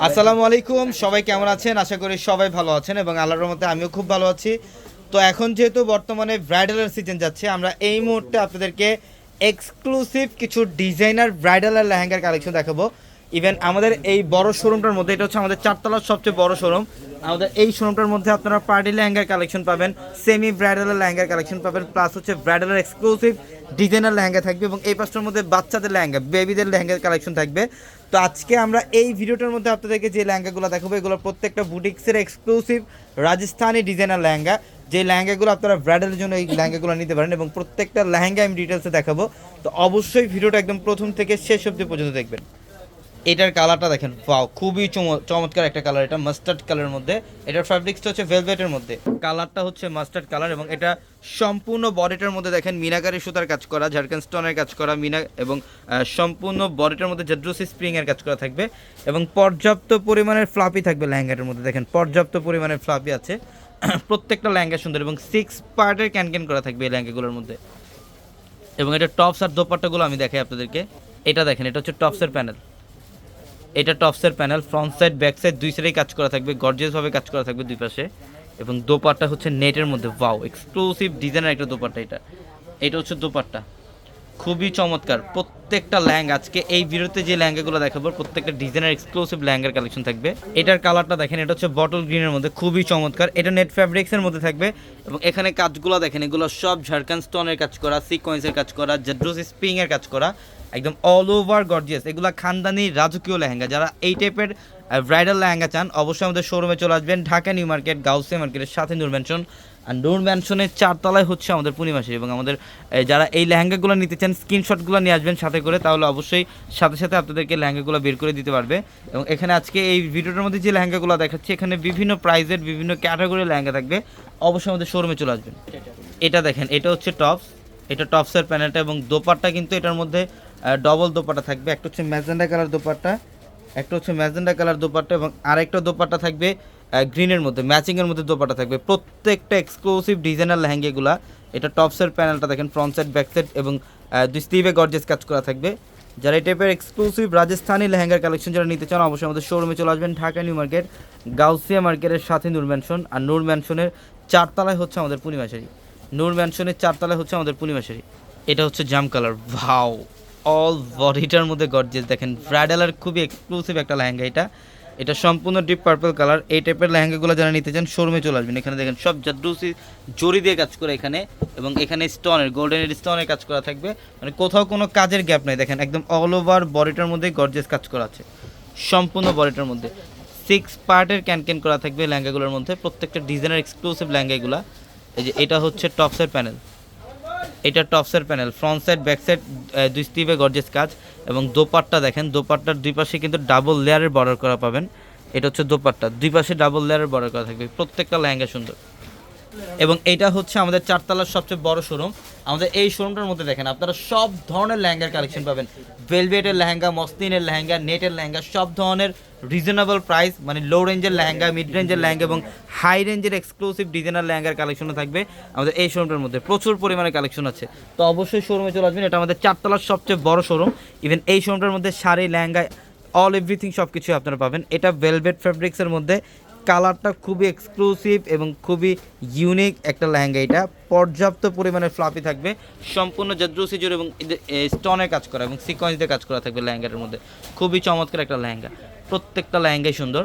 আসসালামু আলাইকুম, সবাই কেমন আছেন? আশা করি সবাই ভালো আছেন এবং আল্লাহর রহমতে আমিও খুব ভালো আছি। তো এখন যেহেতু বর্তমানে ব্রাইডালের সিজন যাচ্ছে, আমরা এই মুহূর্তে আপনাদেরকে এক্সক্লুসিভ কিছু ডিজাইনার ব্রাইডালের লেহেঙ্গার কালেকশন দেখাবো। ইভেন আমাদের এই বড় শোরুমটার মধ্যে, এটা হচ্ছে আমাদের চারতলার সবচেয়ে বড় শোরুম আমাদের এই শোরুমটার মধ্যে আপনারা পার্টি লেহেঙ্গার কালেকশন পাবেন সেমি ব্রাইডালের লেহেঙ্গার কালেকশন পাবেন প্লাস হচ্ছে ব্রাইডালের এক্সক্লুসিভ ডিজাইনার লেহেঙ্গা থাকবে এবং এই পাশটার মধ্যে বাচ্চাদের লেহেঙ্গা বেবিদের লেহেঙ্গার কালেকশন থাকবে। তো আজকে আমরা এই ভিডিওটার মধ্যে আপনাদেরকে যে লেহেঙ্গাগুলো দেখাবো, এগুলো প্রত্যেকটা বুটিক্সের এক্সক্লুসিভ রাজস্থানি ডিজাইনার লেহেঙ্গা। যে লেহেঙ্গাগুলো আপনারা ব্রাইডালের জন্য এই লেহেঙ্গাগুলো নিতে পারেন এবং প্রত্যেকটা লেহেঙ্গা আমি ডিটেলসে দেখাবো। তো অবশ্যই ভিডিওটা একদম প্রথম থেকে শেষ অবধি পর্যন্ত দেখবেন। এটার কালারটা দেখেন পাও খুবই চম- চমৎকার একটা কালার এটা মাস্টার্ড কালারের মধ্যে। এটার ফ্যাব্রিক্সটা হচ্ছে ভেলভেটের মধ্যে। কালারটা হচ্ছে মাস্টার্ড কালার এবং এটা সম্পূর্ণ বডিটার মধ্যে দেখেন মিনাকারি সুতার কাজ করা ঝাড়খান স্টোনের কাজ করা, মিনা, এবং সম্পূর্ণ বডিটার মধ্যে জেড্রোসি স্প্রিং এর কাজ করা থাকবে এবং পর্যাপ্ত পরিমাণের ফ্লাপি থাকবে লেহেঙ্গাটার মধ্যে দেখেন, পর্যাপ্ত পরিমাণের ফ্লাপি আছে। প্রত্যেকটা লেহেঙ্গা সুন্দর এবং সিক্স পার্টের ক্যান ক্যান করা থাকবে এই লেহেঙ্গাগুলোর মধ্যে। এবং এটা টপস আর দোপাট্টাগুলো আমি দেখাই আপনাদেরকে। এটা দেখেন, এটা হচ্ছে টপসের প্যানেল এটা টপসের panel front side back side দুই সাইডেই কাজ করা থাকবে গর্জিয়াসভাবে কাজ করা থাকবে দুই পাশে। এবং দোপাট্টা হচ্ছে নেটের মধ্যে ওয়াও এক্সক্লুসিভ ডিজাইনের একটা দোপাট্টা এটা। এটা হচ্ছে দোপাট্টা। খুবই চমৎকার। প্রত্যেকটা ল্যাঙ্গা আজকে এই ভিডিওতে যে ল্যাঙ্গাগুলো দেখাবো, প্রত্যেকটা ডিজাইনের এক্সক্লুসিভ ল্যাঙ্গার কালেকশন থাকবে। এটার কালারটা দেখেন, এটা হচ্ছে বটল গ্রিনের মধ্যে, খুবই চমৎকার। এটা নেট ফ্যাব্রিক্সের মধ্যে থাকবে। এবং এখানে কাজগুলো দেখেন, এগুলো সব ঝাড়খান স্টোনের কাজ করা সিকোয়েন্সের কাজ করা জেড্রোস স্প্রিং এর কাজ করা। একদম অল ওভার গর্জিয়াস এগুলো খানদানি রাজকীয় লেহেঙ্গা। যারা এই টাইপের ব্রাইডাল লেহেঙ্গা চান, অবশ্যই আমাদের শোরুমে চলে আসবেন। ঢাকা নিউ মার্কেট, গাউসে মার্কেটের সাথে নূর ম্যানশন আর নূর ম্যানশনের চারতলায় হচ্ছে আমাদের পূর্ণিমাসী এবং আমাদের যারা এই লেহেঙ্গাগুলো নিতে চান স্ক্রিনশটগুলো নিয়ে আসবেন সাথে করে, তাহলে অবশ্যই সাথে সাথে আপনাদেরকে লেহেঙ্গাগুলো বের করে দিতে পারবে। এবং এখানে আজকে এই ভিডিওটার মধ্যে যে লেহেঙ্গাগুলো দেখাচ্ছি, এখানে বিভিন্ন প্রাইজের বিভিন্ন ক্যাটাগরির লেহেঙ্গা থাকবে। অবশ্যই আমাদের শোরুমে চলে আসবেন। এটা দেখেন, এটা হচ্ছে টপস এটা টপসের প্যানেলটা এবং দোপাট্টা কিন্তু এটার মধ্যে ডবল দোপাট্টা থাকবে। একটা হচ্ছে ম্যাজেন্ডা কালার দোপাট্টা, একটা হচ্ছে ম্যাজেন্ডা কালার দোপাট্টা এবং আরেকটা দোপাট্টা থাকবে গ্রিনের মধ্যে ম্যাচিংয়ের মধ্যে দোপাট্টা থাকবে। প্রত্যেকটা এক্সক্লুসিভ ডিজাইনার লেহেঙ্গাগুলা এটা টপসের প্যানেলটা দেখেন ফ্রন্ট সাইড ব্যাক সাইড এবং দুই স্লিভে গর্জেস কাজ করা থাকবে। যারা এই টাইপের এক্সক্লুসিভ রাজস্থানি লেহেঙ্গার কালেকশন যারা নিতে চান, অবশ্যই আমাদের শোরুমে চলে আসবেন, ঢাকা নিউ মার্কেট, গাউসিয়া মার্কেটের সাথে নূর ম্যানশন আর নূর ম্যানশনের চারতলায় হচ্ছে আমাদের পূর্ণিমাশারি। নূর ম্যানশনের চারতলায় হচ্ছে আমাদের পূর্ণিমাশারি এটা হচ্ছে জাম কালার। ভাও অল বডিটার মধ্যে গর্জেস দেখেন ব্রাইডালের খুবই এক্সক্লুসিভ একটা লেহেঙ্গা এটা। এটা সম্পূর্ণ ডিপ পার্পল কালার এই টাইপের লেহেঙ্গাগুলো যারা নিতে চান শোরুমে চলে আসবেন। এখানে দেখেন, সব জাদ্রুসি জরি দিয়ে কাজ করে এখানে। এবং এখানে স্টোনের গোল্ডেনের স্টোনের কাজ করা থাকবে। মানে কোথাও কোনো কাজের গ্যাপ নেই। দেখেন, একদম অল ওভার বডিটার মধ্যে গর্জেস কাজ করা আছে। সম্পূর্ণ বডিটার মধ্যে। সিক্স পার্টের ক্যান ক্যান করা থাকবে লেহেঙ্গাগুলোর মধ্যে। প্রত্যেকটা ডিজাইনের এক্সক্লুসিভ লেহেঙ্গাগুলো। এই যে এটা হচ্ছে টপসের প্যানেল। এটা টপসের panel. Front side, back side দুই স্টিভে গর্জেস কাজ এবং দোপাট্টা দেখেন, দোপাট্টার দুই পাশে কিন্তু ডাবল লেয়ারের বর্ডার করা পাবেন। এটা হচ্ছে দোপাট্টা। দুই পাশে ডাবল লেয়ারের বর্ডার করা থাকবে। প্রত্যেকটা লেহেঙ্গা সুন্দর। এবং এইটা হচ্ছে আমাদের চারতলার সবচেয়ে বড় শোরুম আমাদের এই শোরুমটার মধ্যে দেখেন, আপনারা সব ধরনের লেহেঙ্গার কালেকশন পাবেন। ভেলভেটের লেহেঙ্গা, মসলিনের লেহেঙ্গা নেটের লেহেঙ্গা, সব ধরনের রিজনেবল প্রাইস মানে লো রেঞ্জের লেহেঙ্গা মিড রেঞ্জের লেহেঙ্গা এবং হাই রেঞ্জের এক্সক্লুসিভ ডিজাইনার লেহেঙ্গার কালেকশনও থাকবে আমাদের এই শোরুমটার মধ্যে। প্রচুর পরিমাণে কালেকশন আছে। তো অবশ্যই শোরুমে চলে আসবেন। এটা আমাদের চারতলার সবচেয়ে বড় শোরুম ইভেন এই শোরুমটার মধ্যে শাড়ি, লেহেঙ্গা অল এভরিথিং সব কিছুই আপনারা পাবেন। এটা ভেলভেট ফ্যাব্রিক্সের মধ্যে। কালারটা খুবই এক্সক্লুসিভ এবং খুবই ইউনিক একটা লেহেঙ্গা এটা। পর্যাপ্ত পরিমাণে ফ্লাফি থাকবে। সম্পূর্ণ জাদ্রুসি জোর এবং স্টোনের কাজ করা এবং সিকোয়েন্স দিয়ে কাজ করা থাকবে লেহেঙ্গাটার মধ্যে। খুবই চমৎকার একটা লেহেঙ্গা। প্রত্যেকটা লেহেঙ্গাই সুন্দর।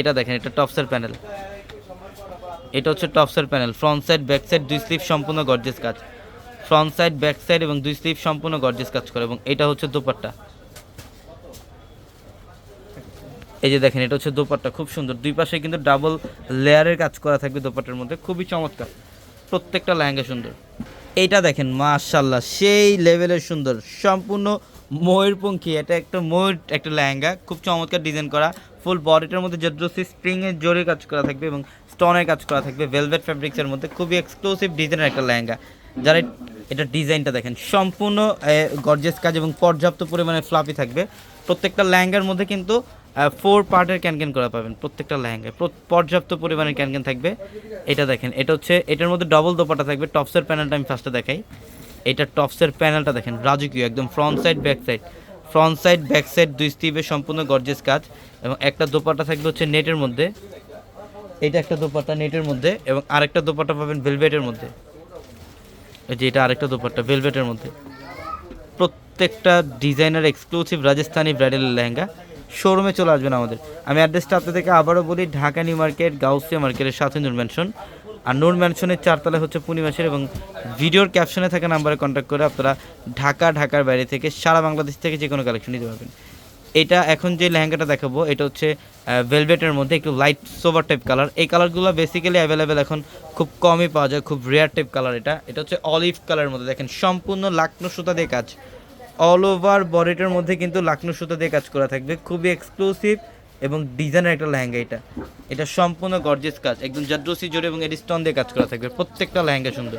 এটা দেখেন, এটা টপসের প্যানেল। এটা হচ্ছে টপসের panel. Front side back side দুই স্লিভ সম্পূর্ণ গর্জেস কাজ। ফ্রন্ট সাইড ব্যাক সাইড এবং দুই স্লিভ সম্পূর্ণ গর্জেস কাজ করে এবং এটা হচ্ছে দোপাট্টা। এই যে দেখেন, এটা হচ্ছে দোপাট্টা। খুব সুন্দর। দুই পাশে কিন্তু ডাবল লেয়ারের কাজ করা থাকবে দোপাট্টার মধ্যে। খুবই চমৎকার। প্রত্যেকটা লেহেঙ্গা সুন্দর। এইটা দেখেন মাশাল্লাহ সেই লেভেলের সুন্দর। সম্পূর্ণ ময়ূরপঙ্খী। এটা একটা ময়ূর, একটা লেহেঙ্গা। খুব চমৎকার ডিজাইন করা। ফুল বডিটার মধ্যে জদ্রসি স্প্রিংয়ের জোরে কাজ করা থাকবে এবং স্টোনের কাজ করা থাকবে ভেলভেট ফ্যাব্রিক্সের মধ্যে খুবই এক্সক্লুসিভ ডিজাইনের একটা লেহেঙ্গা। যারা এটা ডিজাইনটা দেখেন, সম্পূর্ণ গর্জেস কাজ এবং পর্যাপ্ত পরিমাণে ফ্লাফি থাকবে। প্রত্যেকটা লেহেঙ্গার মধ্যে কিন্তু ফোর পার্টের ক্যানক্যান করা পাবেন, প্রত্যেকটা লেহেঙ্গায়। পর্যাপ্ত পরিমাণের ক্যানক্যান থাকবে। এটা দেখেন, এটা হচ্ছে, এটার মধ্যে ডবল দোপাটা থাকবে। টপসের প্যানেলটা আমি ফার্স্টে দেখাই। এটা টপসের প্যানেলটা দেখেন, রাজকীয়, একদম front side back side front side back side দুই স্টিভে সম্পূর্ণ গর্জেস কাজ এবং একটা দোপাটা থাকবে হচ্ছে নেটের মধ্যে। এটা একটা দোপাট্টা নেটের মধ্যে এবং আরেকটা দোপাট্টা পাবেন ভেলভেটের মধ্যে। এই যে এটা আরেকটা দোপাট্টা ভেলভেটের মধ্যে। প্রত্যেকটা designer exclusive Rajasthani bridal lehenga. শোরুমে চলে আসবেন আমাদের। আমি অ্যাড্রেসটা আপনাদেরকে আবারও বলি, ঢাকা নিউ মার্কেট, গাউসিয়া মার্কেটের সাথে নূর ম্যানশন আর নূর ম্যানশনের চারতলা হচ্ছে পূর্ণিমাসের এবং ভিডিওর ক্যাপশনে থাকা নাম্বারে কন্ট্যাক্ট করে আপনারা ঢাকা, ঢাকার বাইরে থেকে সারা বাংলাদেশ থেকে যে কোনো কালেকশন নিতে পারবেন। এটা এখন যে লেহেঙ্গাটা দেখাবো, এটা হচ্ছে ভেলভেটের মধ্যে একটু লাইট সোভার টাইপ কালার এই কালারগুলো বেসিক্যালি অ্যাভেলেবেল এখন খুব কমই পাওয়া যায়, খুব রেয়ার টাইপ কালার এটা। এটা হচ্ছে অলিভ কালারের মধ্যে। দেখেন, সম্পূর্ণ লাকনো সুতা দিয়ে কাজ। অল ওভার বডিটার মধ্যে কিন্তু লাকনো সুতা দিয়ে কাজ করা থাকবে। খুবই এক্সক্লুসিভ এবং ডিজাইনের একটা লেহেঙ্গা এটা। এটা সম্পূর্ণ গর্জেস কাজ। একদম জাদ্রসি জোরে এবং এডি স্টোন দিয়ে কাজ করা থাকবে। প্রত্যেকটা লেহেঙ্গা সুন্দর।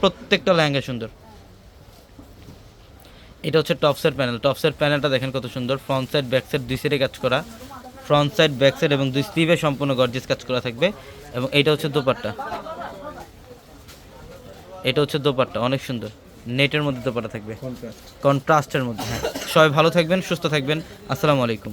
প্রত্যেকটা লেহেঙ্গা সুন্দর। এটা হচ্ছে টপসের প্যানেল টপসের প্যানেলটা দেখেন কত সুন্দর। ফ্রন্ট সাইড ব্যাক সাইড দুই সাইডে কাজ করা। ফ্রন্ট সাইড ব্যাক সাইড এবং দুই স্লিভে সম্পূর্ণ গর্জেস কাজ করা থাকবে। এবং এটা হচ্ছে দোপাট্টা। এটা হচ্ছে দোপাট্টা। অনেক সুন্দর। নেটের মধ্যে তো পড়া থাকবে। কন্ট্রাস্টের মধ্যে হ্যাঁ। সবাই ভালো থাকবেন সুস্থ থাকবেন। আসসালামু আলাইকুম।